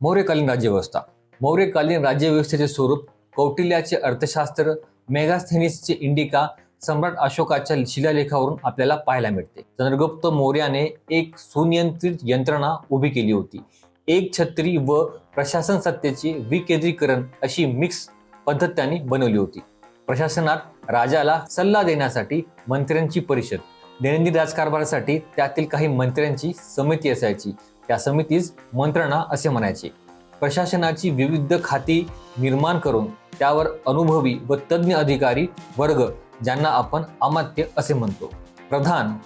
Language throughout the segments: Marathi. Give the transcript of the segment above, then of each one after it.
मौर्यकालीन राज्यव्यवस्था. मौर्यकालीन राज्यव्यवस्थेचे स्वरूप कौटिल्याचे अर्थशास्त्र मेगास्थेनिसचे इंडिका सम्राट अशोकाच्या शिलालेखावरून आपल्याला पाहायला मिळते. चंद्रगुप्त मौर्याने एक सुनियंत्रित यंत्रणा उभी केली होती. एक छत्री व प्रशासन सत्तेचे विकेंद्रीकरण अशी मिक्स पद्धत त्यांनी बनवली होती. प्रशासनात राजाला सल्ला देण्यासाठी मंत्र्यांची परिषद. दैनंदिन राजकारभारासाठी त्यातील काही मंत्र्यांची समिती असायची. त्या समितीस मंत्रणा असे म्हणायचे. प्रशासनाची विविध खाती निर्माण करून त्यावर अनुभवी व तज्ज्ञ अधिकारी वर्ग ज्यांना आपण अमात्य असे म्हणतो. प्रधान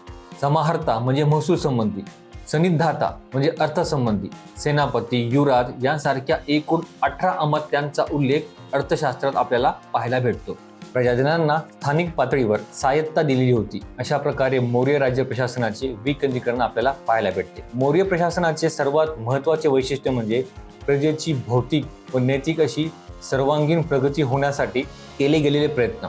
समाहर्ता म्हणजे महसूल संबंधी सनिद्धाता म्हणजे अर्थसंबंधी सेनापती युवराज यांसारख्या एकूण अठरा अमात्यांचा उल्लेख अर्थशास्त्रात आपल्याला पाहायला भेटतो. प्रजाजनांना स्थानिक पातळीवर स्वायत्ता दिलेली होती. अशा प्रकारे मौर्य राज्य प्रशासनाचे विकेंद्रीकरण आपल्याला पाहायला भेटते. मौर्य प्रशासनाचे सर्वात महत्त्वाचे वैशिष्ट्य म्हणजे प्रजेची भौतिक व नैतिक अशी सर्वांगीण प्रगती होण्यासाठी केले गेलेले प्रयत्न.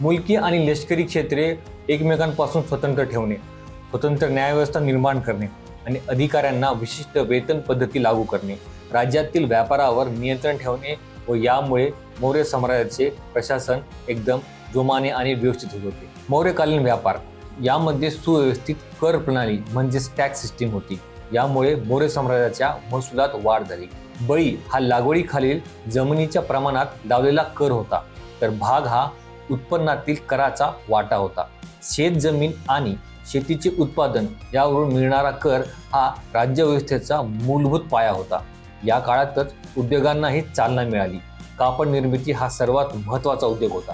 मुलकी आणि लष्करी क्षेत्रे एकमेकांपासून स्वतंत्र ठेवणे स्वतंत्र न्यायव्यवस्था निर्माण करणे आणि अधिकाऱ्यांना विशिष्ट वेतन पद्धती लागू करणे राज्यातील व्यापारावर नियंत्रण ठेवणे व यामुळे मौर्य साम्राज्याचे प्रशासन एकदम जोमाने आणि व्यवस्थित होत होते. मौर्यकालीन व्यापार यामध्ये सुव्यवस्थित कर प्रणाली म्हणजेच टॅक्स सिस्टीम होती. यामुळे मौर्य साम्राज्याच्या महसुलात वाढ झाली. बळी हा लागवडीखालील जमिनीच्या प्रमाणात लावलेला कर होता तर भाग हा उत्पन्नातील कराचा वाटा होता. शेत जमीन आणि शेतीचे उत्पादन यावरून मिळणारा कर हा राज्यव्यवस्थेचा मूलभूत पाया होता. या काळातच उद्योगांनाही चालना मिळाली. कापड निर्मिती हा सर्वात महत्त्वाचा उद्योग होता.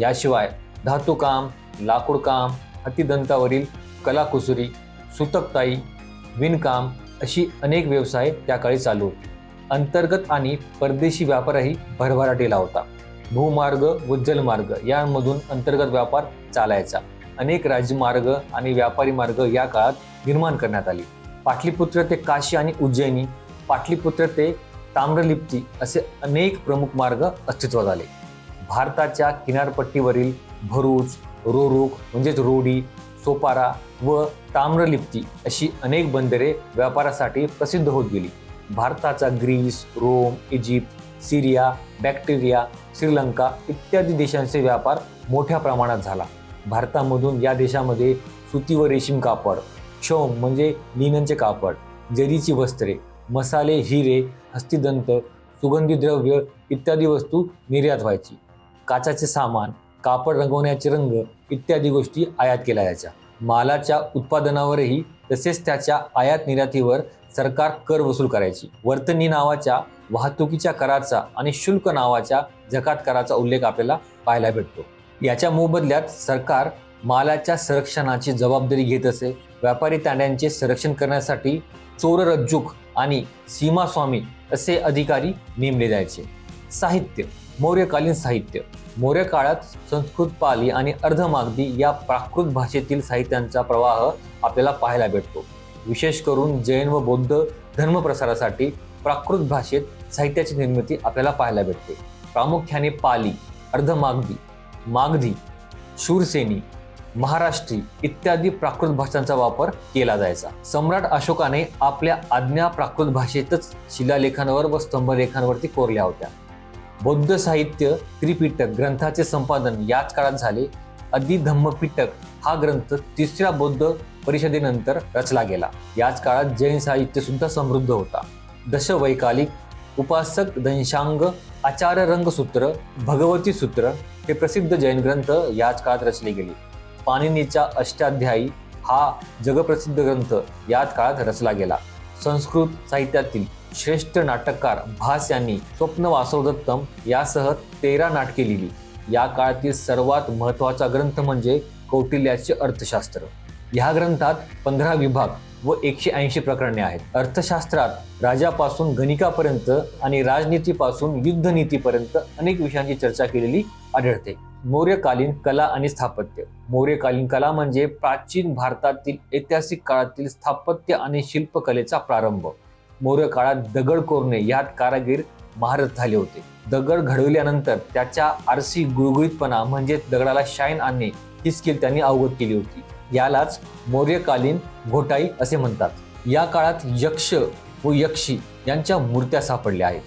याशिवाय धातूकाम लाकूडकाम हत्तीदंतावरील कलाकुसुरी सुतकताई विणकाम अशी अनेक व्यवसाय त्या काळी चालू होते. अंतर्गत आणि परदेशी व्यापारही भरभराटीला होता. भूमार्ग व जलमार्ग यांमधून अंतर्गत व्यापार चालायचा. अनेक राजमार्ग आणि व्यापारी मार्ग या काळात निर्माण करण्यात आली. पाटलीपुत्र ते काशी आणि उज्जैनी पाटलीपुत्र ते ताम्रलिप्ती असे अनेक प्रमुख मार्ग अस्तित्वात आले. भारताच्या किनारपट्टीवरील भरूच रोरुख म्हणजेच रोडी सोपारा व ताम्रलिप्ती अशी अनेक बंदरे व्यापारासाठी प्रसिद्ध होत गेली. भारताचा Greece Rome Egypt Syria Bactria Sri Lanka इत्यादी देशांचे व्यापार मोठ्या प्रमाणात झाला. भारतामधून या देशामध्ये सुती व रेशीम कापड क्षोम म्हणजे लिननचे कापड जरीची वस्त्रे मसाले हिरे हस्तिदंत सुगंधी द्रव्य इत्यादी वस्तू निर्यात व्हायची. काचाचे सामान कापड रंगवण्याचे रंग इत्यादी गोष्टी आयात केल्या जायच्या. मालाच्या उत्पादनावरही तसेच त्याच्या आयात निर्यातीवर सरकार कर वसूल करायची. वर्तनी नावाच्या वाहतुकीच्या कराचा आणि शुल्क नावाच्या जकात कराचा उल्लेख आपल्याला पाहायला भेटतो. याच्या मोबदल्यात सरकार मालाच्या संरक्षणाची जबाबदारी घेत असे. व्यापारी तांड्यांचे संरक्षण करण्यासाठी चोररज्जुक आणि सीमास्वामी असे अधिकारी नेमले जायचे. साहित्य मौर्यकालीन साहित्य. मौर्य काळात संस्कृत पाली आणि अर्धमागधी या प्राकृत भाषेतील साहित्यांचा प्रवाह आपल्याला पाहायला भेटतो. विशेष करून जैन व बौद्ध धर्मप्रसारासाठी प्राकृत भाषेत साहित्याची निर्मिती आपल्याला पाहायला भेटते. प्रामुख्याने पाली अर्धमागधी मागधी शूरसेनी महाराष्ट्री इत्यादी प्राकृत भाषांचा वापर केला जायचा. सम्राट अशोकाने आपल्या आज्ञा प्राकृत भाषेतच शिलालेखांवर व स्तंभलेखांवरती कोरल्या होत्या. बौद्ध साहित्य त्रिपिटक ग्रंथाचे संपादन याच काळात झाले. अधिधम्मपिटक हा ग्रंथ तिसऱ्या बौद्ध परिषदेनंतर रचला गेला. याच काळात जैन साहित्य सुद्धा समृद्ध होता. दशवैकालिक उपासक दंशांग आचार्य रंगसूत्र भगवती सूत्र हे प्रसिद्ध जैन ग्रंथ याच काळात रचले गेले. पाणिनीचा अष्टाध्यायी हा जगप्रसिद्ध ग्रंथ याच काळात रचला गेला. संस्कृत साहित्यातील श्रेष्ठ नाटककार भास यांनी स्वप्न वासवदत्तम यासह तेरा नाटके लिहिली. या काळातील सर्वात महत्त्वाचा ग्रंथ म्हणजे कौटिल्याचे अर्थशास्त्र. ह्या ग्रंथात पंधरा विभाग व एकशे ऐंशी प्रकरणे आहेत. अर्थशास्त्रात राजापासून गणिकापर्यंत आणि राजनीतीपासून युद्धनीतीपर्यंत अनेक विषयांची चर्चा केलेली आढळते. मौर्यकालीन कला आणि स्थापत्य. मौर्यकालीन कला म्हणजे प्राचीन भारतातील ऐतिहासिक काळातील स्थापत्य आणि शिल्पकलेचा प्रारंभ. मौर्य काळात दगड कोरणे यात कारागीर महारथ झाले होते. दगड घडविल्यानंतर त्याच्या आरसी गुळगुळीतपणा म्हणजे दगडाला शाईन आणणे ही स्किल त्यांनी अवगत केली होती. यालाच मौर्यकालीन घोटाई असे म्हणतात. या काळात यक्ष व यक्षी यांच्या मूर्त्या सापडल्या आहेत.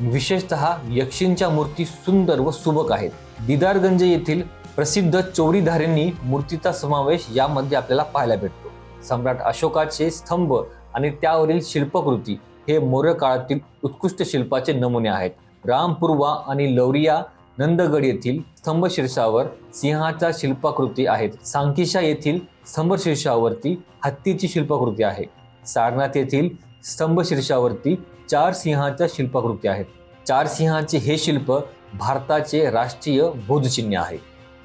विशेषतः यक्षींच्या मूर्ती सुंदर व सुबक आहेत. दिदारगंज येथील प्रसिद्ध चौरीधारेंनी मूर्तीचा समावेश यामध्ये आपल्याला पाहायला भेटतो. सम्राट अशोकाचे स्तंभ आणि त्यावरील शिल्पकृती हे मौर्य काळातील उत्कृष्ट शिल्पाचे नमुने आहेत. रामपूर्वा आणि लौरिया नंदगड येथील स्तंभशीर्षावर सिंहाच्या शिल्पाकृती आहेत. सांकिशा येथील स्तंभशीर्षावरती हत्तीची शिल्पाकृती आहे. सारनाथ येथील स्तंभशीर्षावरती चार सिंहाच्या शिल्पाकृती आहेत. चार सिंहाचे हे शिल्प भारताचे राष्ट्रीय बोधचिन्ह आहे.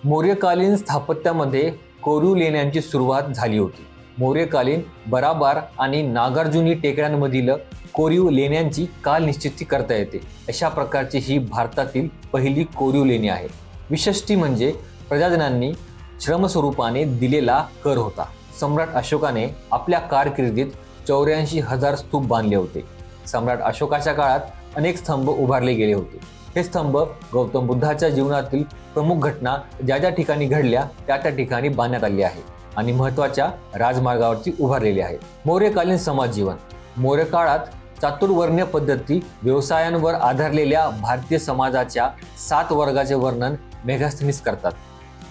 मौर्यकालीन स्थापत्यामध्ये कोरीव लेण्यांची सुरुवात झाली होती. मौर्यकालीन बराबार आणि नागार्जुनी टेकड्यांमधील कोरीव लेण्यांची काल निश्चिती करता येते. अशा प्रकारची ही भारतातील पहिली कोरीव लेणी आहे. विशिष्टी म्हणजे प्रजाजनांनी श्रमस्वरूपाने दिलेला कर होता. सम्राट अशोकाने आपल्या कारकिर्दीत चौऱ्याऐंशी हजार स्तूप बांधले होते. सम्राट अशोकाच्या काळात अनेक स्तंभ उभारले गेले होते. हे स्तंभ गौतम बुद्धाच्या जीवनातील प्रमुख घटना ज्या ज्या ठिकाणी घडल्या त्या त्या ठिकाणी बांधण्यात आली आहे आणि महत्त्वाच्या राजमार्गावरती उभारलेली आहे. मौर्यकालीन समाज जीवन. मौर्य काळात चातुर्वर्ण्य पद्धती व्यवसायांवर आधारलेल्या भारतीय समाजाच्या सात वर्गाचे वर्णन मेघास्थनीस करतात.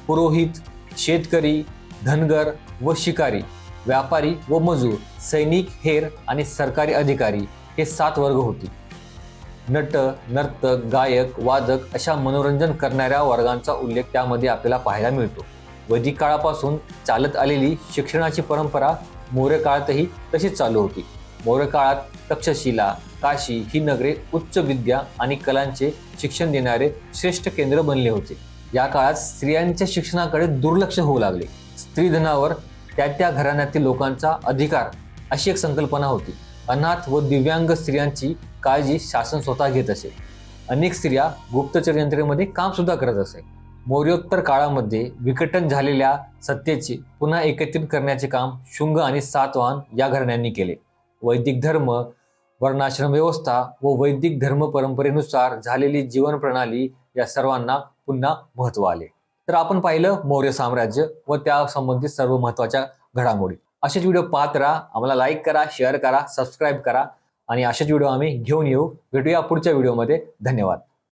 पुरोहित शेतकरी धनगर व शिकारी व्यापारी व मजूर सैनिक हेर आणि सरकारी अधिकारी हे सात वर्ग होते. नट नर्तक गायक वादक अशा मनोरंजन करणाऱ्या वर्गांचा उल्लेख त्यामध्ये आपल्याला पाहायला मिळतो. वैदिक काळापासून चालत आलेली शिक्षणाची परंपरा मौर्य काळातही तशीच चालू होती. मौर्य काळात तक्षशिला काशी ही नगरे उच्च विद्या आणि कलांचे शिक्षण देणारे श्रेष्ठ केंद्र बनले होते. या काळात स्त्रियांच्या शिक्षणाकडे दुर्लक्ष होऊ लागले. स्त्रीधनावर त्या त्या घराण्यातील लोकांचा अधिकार अशी एक संकल्पना होती. अनाथ व दिव्यांग स्त्रियांची काळजी शासन स्वतः घेत असे. अनेक स्त्रिया गुप्तचर यंत्रणेमध्ये कामसुद्धा करत असे. मौर्योत्तर काळामध्ये विकटन झालेल्या सत्तेचे पुन्हा एकत्रित करण्याचे काम शुंग आणि सातवाहन या घराण्यांनी केले. वैदिक धर्म वर्णाश्रम व्यवस्था व वैदिक धर्म परंपरेनुसार झालेली जीवन प्रणाली या सर्वांना पुन्हा महत्त्व आले. तर आपण पाहिलं मौर्य साम्राज्य व त्या संबंधित सर्व महत्त्वाच्या घडामोडी. असेच व्हिडिओ पाहत राहा आम्हाला लाईक करा शेअर करा सबस्क्राईब करा. आणि असेच व्हिडिओ आम्ही घेऊन येऊ. भेटूया पुढच्या व्हिडिओमध्ये धन्यवाद.